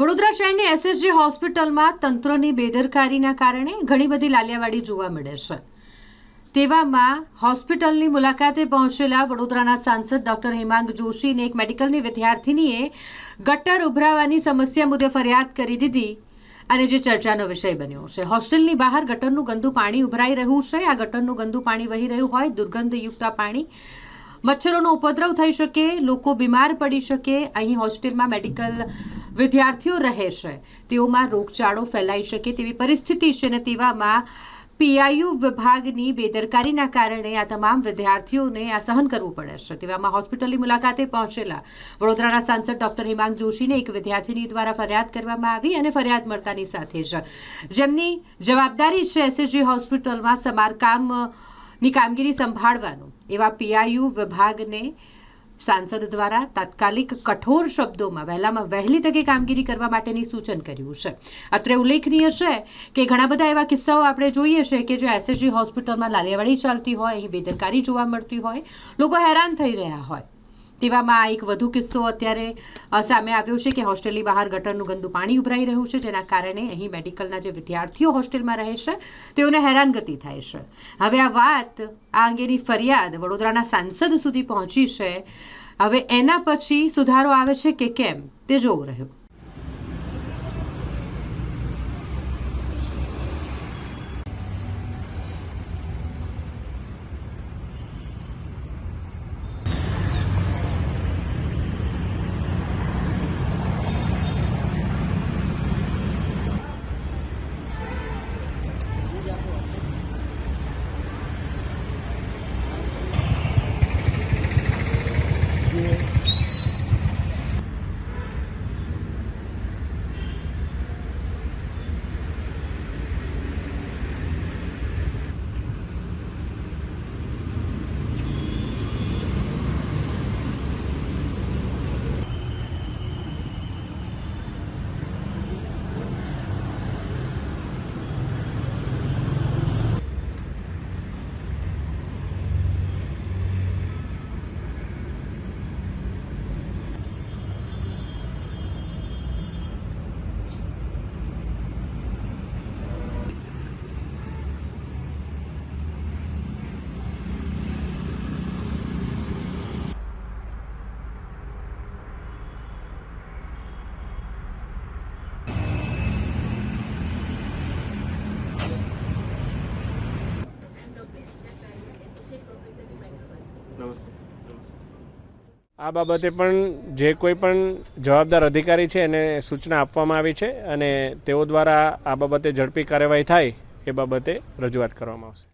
વડોદરા શહેરની એસએસજી હોસ્પિટલમાં તંત્રની બેદરકારીના કારણે ઘણી બધી લાલિયાવાડી જોવા મળે છે. તેવામાં હોસ્પિટલની મુલાકાતે પહોંચેલા વડોદરાના સાંસદ ડોક્ટર હેમાંગ જોશીને એક મેડિકલની વિદ્યાર્થીનીએ ગટર ઉભરાવાની સમસ્યા મુદ્દે ફરિયાદ કરી દીધી. અને જે ચર્ચાનો વિષય બન્યો છે, હોસ્ટેલની બહાર ગટરનું ગંદુ પાણી ઉભરાઈ રહ્યું છે. આ ગટરનું ગંદુ પાણી વહી રહ્યું હોય, દુર્ગંધયુક્ત પાણી, મચ્છરોનો ઉપદ્રવ થઈ શકે, લોકો બીમાર પડી શકે. અહીં હોસ્ટેલમાં મેડિકલ વિદ્યાર્થીઓ રહે છે. તેઓમાં રોગચાળો ફેલાઈ શકે તેવી પરિસ્થિતિ છે અને તેવામાં પીઆઈયુ વિભાગની બેદરકારીના કારણે આ તમામ વિદ્યાર્થીઓને આ સહન કરવું પડે છે. તેવામાં હોસ્પિટલની મુલાકાતે પહોંચેલા વડોદરાના સાંસદ ડોક્ટર હિમાંગ જોશીને એક વિદ્યાર્થીની દ્વારા ફરિયાદ કરવામાં આવી અને ફરિયાદ મળતાની સાથે જ જેમની જવાબદારી છે એસએસજી હોસ્પિટલમાં સમારકામની કામગીરી સંભાળવાનું એવા પીઆઈયુ વિભાગને સાંસદ દ્વારા તાત્કાલિક કઠોર શબ્દોમાં, વહેલામાં વહેલી તકે કામગીરી કરવા માટેની સૂચન કર્યું છે. અત્રે ઉલ્લેખનીય છે કે ઘણા બધા એવા કિસ્સાઓ આપણે જોઈએ છે કે જે એસએસજી હોસ્પિટલમાં લાલિયાવાડી ચાલતી હોય, અહીં બેદરકારી જોવા મળતી હોય, લોકો હેરાન થઈ રહ્યા હોય. તેવામાં આ એક વધુ કિસ્સો અત્યારે સામે આવ્યો છે કે હોસ્ટેલની બહાર ગટરનું ગંદુ પાણી ઉભરાઈ રહ્યું છે, જેના કારણે અહીં મેડિકલના જે વિદ્યાર્થીઓ હોસ્ટેલમાં રહે છે, તેઓને હેરાનગતિ થાય છે. હવે આ વાત આ અંગેની ફરિયાદ વડોદરાના સાંસદ સુધી પહોંચી છે. હવે એના પછી સુધારો આવે છે કે કેમ તે જોવું રહ્યું. આ બાબતે પણ જે કોઈ પણ જવાબદાર અધિકારી છે, એને સૂચના આપવામાં આવી છે અને તેઓ દ્વારા આ બાબતે ઝડપી કાર્યવાહી થાય એ બાબતે રજૂઆત કરવામાં આવશે.